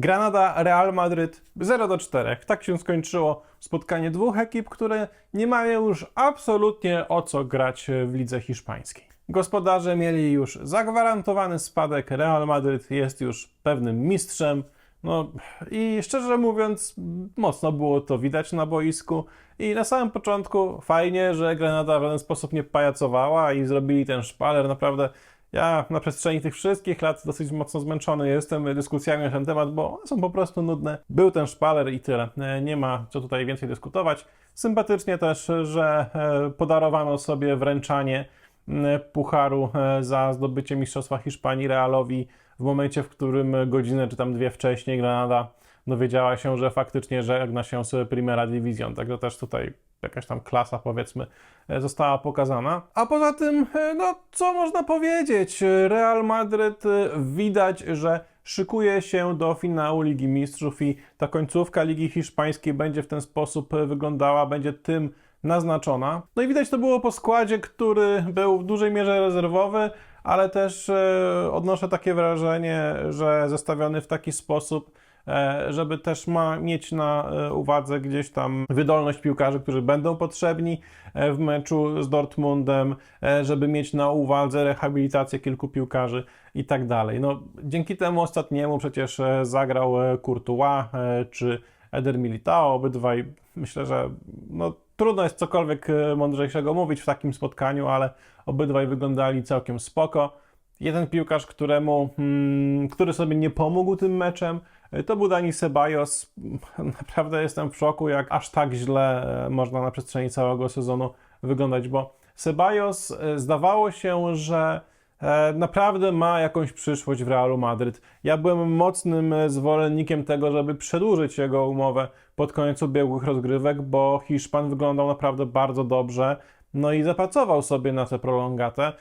Granada, Real Madryt 0 do 4. Tak się skończyło spotkanie dwóch ekip, które nie mają już absolutnie o co grać w lidze hiszpańskiej. Gospodarze mieli już zagwarantowany spadek, Real Madryt jest już pewnym mistrzem. No i szczerze mówiąc, mocno było to widać na boisku. I na samym początku fajnie, że Granada w żaden sposób nie pajacowała i zrobili ten szpaler. Naprawdę ja na przestrzeni tych wszystkich lat dosyć mocno zmęczony jestem dyskusjami na ten temat, bo są po prostu nudne. Był ten szpaler i tyle. E, Nie ma co tutaj więcej dyskutować. Sympatycznie też, że e, podarowano sobie wręczanie m, pucharu e, za zdobycie Mistrzostwa Hiszpanii Realowi w momencie, w którym godzinę czy tam dwie wcześniej Granada dowiedziała się, że faktycznie żegna się z Primera Division. Także też tutaj jakaś tam klasa, powiedzmy, e, została pokazana. A poza tym, e, no co można powiedzieć? Real Madryt e, widać, że szykuje się do finału Ligi Mistrzów i ta końcówka Ligi Hiszpańskiej będzie w ten sposób wyglądała, będzie tym naznaczona. No i widać to było po składzie, który był w dużej mierze rezerwowy, ale też odnoszę takie wrażenie, że zestawiony w taki sposób, żeby też ma mieć na e, uwadze gdzieś tam wydolność piłkarzy, którzy będą potrzebni e, w meczu z Dortmundem, e, żeby mieć na uwadze rehabilitację kilku piłkarzy i tak dalej. No, dzięki temu ostatniemu przecież e, zagrał e, Courtois e, czy Eder Militao, obydwaj myślę, że no, trudno jest cokolwiek e, mądrzejszego mówić w takim spotkaniu, ale obydwaj wyglądali całkiem spoko. Jeden piłkarz, któremu, hmm, który sobie nie pomógł tym meczem, e, to był Dani Ceballos. Naprawdę jestem w szoku, jak aż tak źle e, można na przestrzeni całego sezonu wyglądać, bo Ceballos e, zdawało się, że e, naprawdę ma jakąś przyszłość w Realu Madryt. Ja byłem mocnym zwolennikiem tego, żeby przedłużyć jego umowę pod koniec ubiegłych rozgrywek, bo Hiszpan wyglądał naprawdę bardzo dobrze. No i zapracował sobie na tę prolongatę.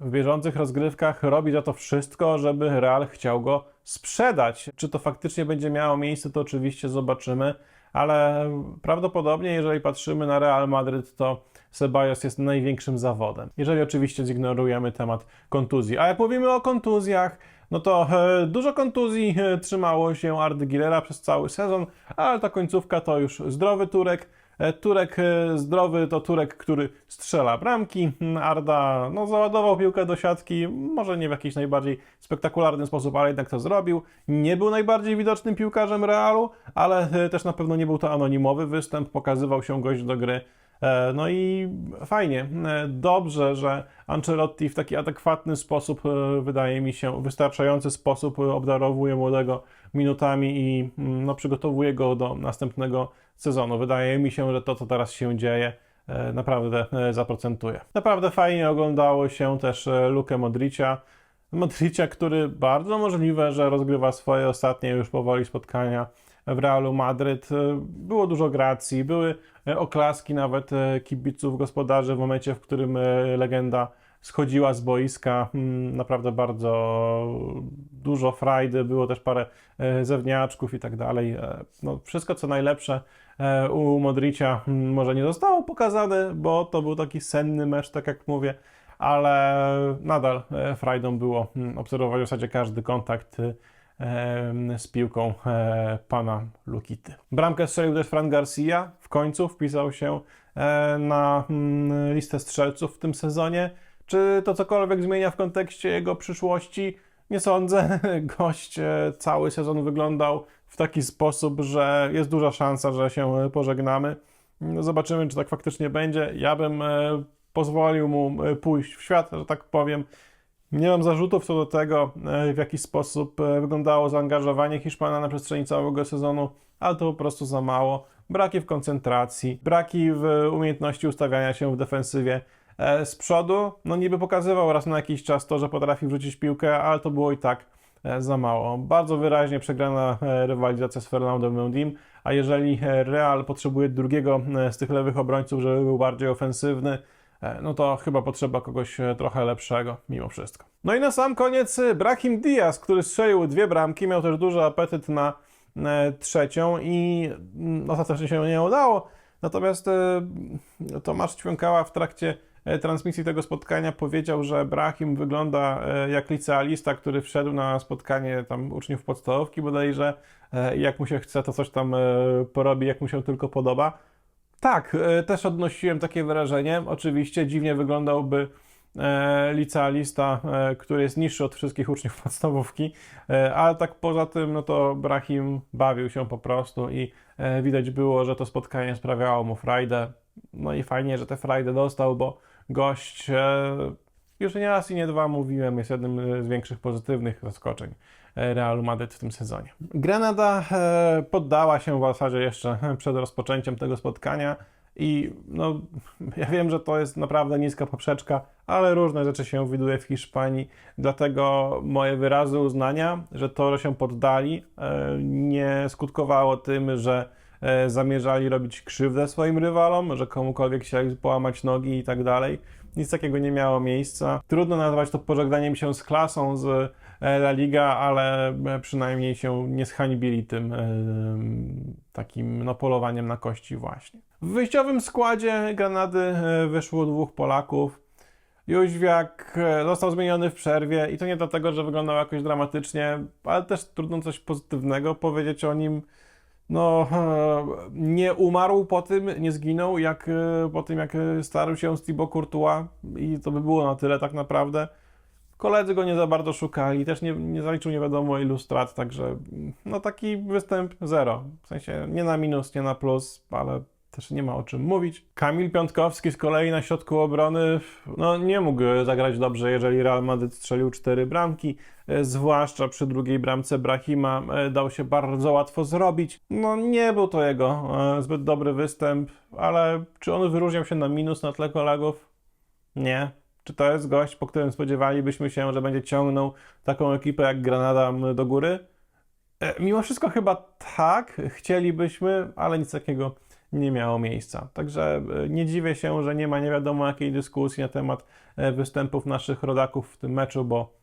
W bieżących rozgrywkach robi za to wszystko, żeby Real chciał go sprzedać. Czy to faktycznie będzie miało miejsce, to oczywiście zobaczymy, ale prawdopodobnie, jeżeli patrzymy na Real Madryt, to Ceballos jest największym zawodem. Jeżeli oczywiście zignorujemy temat kontuzji. A jak mówimy o kontuzjach, no to e, dużo kontuzji e, trzymało się Ardy Gilera przez cały sezon, ale ta końcówka to już zdrowy Turek. E, Turek e, zdrowy to Turek, który strzela bramki. Arda no, załadował piłkę do siatki, może nie w jakiś najbardziej spektakularny sposób, ale jednak to zrobił. Nie był najbardziej widocznym piłkarzem Realu, ale e, też na pewno nie był to anonimowy występ, pokazywał się gość do gry. E, No i fajnie, E, dobrze, że Ancelotti w taki adekwatny sposób, e, wydaje mi się, wystarczający sposób obdarowuje młodego minutami i mm, no, przygotowuje go do następnego sezonu. Wydaje mi się, że to, co teraz się dzieje, naprawdę zaprocentuje. Naprawdę fajnie oglądało się też Lukę Modricia. Modricia, który bardzo możliwe, że rozgrywa swoje ostatnie już powoli spotkania w Realu Madryt. E, Było dużo gracji, były e, oklaski nawet e, kibiców gospodarzy w momencie, w którym legenda schodziła z boiska. Mm, Naprawdę bardzo dużo frajdy, było też parę zewniaczków i tak dalej. No, wszystko co najlepsze u Modricia mm, może nie zostało pokazane, bo to był taki senny mecz, tak jak mówię, ale nadal frajdą było mm, obserwować w zasadzie każdy kontakt em, z piłką e, pana Lukity. Bramkę strzelił też Fran Garcia. W końcu wpisał się e, na mm, listę strzelców w tym sezonie. Czy to cokolwiek zmienia w kontekście jego przyszłości? Nie sądzę. Gość e, cały sezon wyglądał w taki sposób, że jest duża szansa, że się pożegnamy. No, Zobaczymy, czy tak faktycznie będzie. Ja bym pozwolił mu pójść w świat, że tak powiem. Nie mam zarzutów co do tego, e, w jaki sposób e, wyglądało zaangażowanie Hiszpana na przestrzeni całego sezonu, ale to po prostu za mało. Braki w koncentracji, braki w umiejętności ustawiania się w defensywie. E, Z przodu, no niby pokazywał raz na jakiś czas to, że potrafi wrzucić piłkę, ale to było i tak za mało. Bardzo wyraźnie przegrana rywalizacja z Fernandem Mendim, a jeżeli Real potrzebuje drugiego z tych lewych obrońców, żeby był bardziej ofensywny, no to chyba potrzeba kogoś e, trochę lepszego, mimo wszystko. No i na sam koniec e, Brahim Diaz, który strzelił dwie bramki, miał też duży apetyt na e, trzecią i mm, ostatecznie się nie udało. Natomiast e, Tomasz Ćwiąkała w trakcie e, transmisji tego spotkania powiedział, że Brahim wygląda e, jak licealista, który wszedł na spotkanie tam uczniów podstawówki bodajże, e, jak mu się chce, to coś tam e, porobi, jak mu się tylko podoba. Tak, e, też odnosiłem takie wrażenie. Oczywiście dziwnie wyglądałby e, licealista, e, który jest niższy od wszystkich uczniów podstawówki, ale tak poza tym, no to Brahim bawił się po prostu i widać było, że to spotkanie sprawiało mu frajdę. No i fajnie, że te frajdę dostał, bo gość, już nie raz i nie dwa mówiłem, jest jednym z większych pozytywnych zaskoczeń Realu Madryt w tym sezonie. Granada e, poddała się w zasadzie jeszcze przed rozpoczęciem tego spotkania i no, ja wiem, że to jest naprawdę niska poprzeczka, ale różne rzeczy się widuje w Hiszpanii, dlatego moje wyrazy uznania, że to, że się poddali, e, nie skutkowało tym, że e, zamierzali robić krzywdę swoim rywalom, że komukolwiek chcieli połamać nogi i tak dalej. Nic takiego nie miało miejsca. Trudno nazwać to pożegnaniem się z klasą, z e, La Liga, ale e, przynajmniej się nie zhańbili tym e, takim no, polowaniem na kości właśnie. W wyjściowym składzie Granady e, wyszło dwóch Polaków. Jóźwiak e, został zmieniony w przerwie i to nie dlatego, że wyglądał jakoś dramatycznie, ale też trudno coś pozytywnego powiedzieć o nim. No, e, nie umarł po tym, nie zginął, jak e, po tym, jak e, starł się z Thibaut Courtois i to by było na tyle tak naprawdę. Koledzy go nie za bardzo szukali, też nie, nie zaliczył nie wiadomo ilu strat, także mm, no taki występ zero. W sensie nie na minus, nie na plus, ale też nie ma o czym mówić. Kamil Piątkowski z kolei na środku obrony no, nie mógł zagrać dobrze, jeżeli Real Madrid strzelił cztery bramki, e, zwłaszcza przy drugiej bramce Brahima e, dał się bardzo łatwo zrobić. No nie był to jego e, zbyt dobry występ, ale czy on wyróżniał się na minus na tle kolegów? Nie. Czy to jest gość, po którym spodziewalibyśmy się, że będzie ciągnął taką ekipę jak Granada do góry? E, Mimo wszystko chyba tak, chcielibyśmy, ale nic takiego nie miało miejsca. Także e, nie dziwię się, że nie ma nie wiadomo jakiej dyskusji na temat e, występów naszych rodaków w tym meczu, bo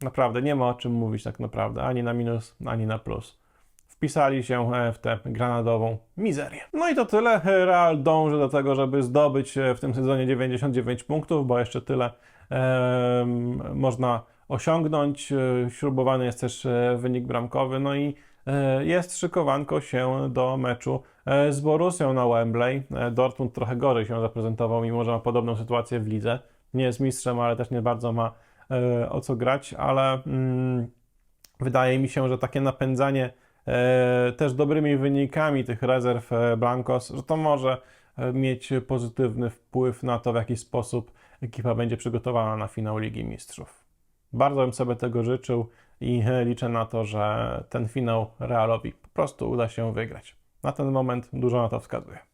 naprawdę nie ma o czym mówić tak naprawdę, ani na minus, ani na plus. Wpisali się e, w tę granadową mizerię. No i to tyle. Real dąży do tego, żeby zdobyć e, w tym sezonie 99 punktów, bo jeszcze tyle em, można osiągnąć. E, Śrubowany jest też e, wynik bramkowy, no i e, jest szykowanko się do meczu e, z Borussią na Wembley. E, Dortmund trochę gorzej się zaprezentował, mimo że ma podobną sytuację w lidze. Nie jest mistrzem, ale też nie bardzo ma e, o co grać, ale mm, wydaje mi się, że takie napędzanie e, też dobrymi wynikami tych rezerw e, Blancos, że to może e, mieć pozytywny wpływ na to, w jaki sposób ekipa będzie przygotowana na finał Ligi Mistrzów. Bardzo bym sobie tego życzył i e, liczę na to, że ten finał Realowi po prostu uda się wygrać. Na ten moment dużo na to wskazuje.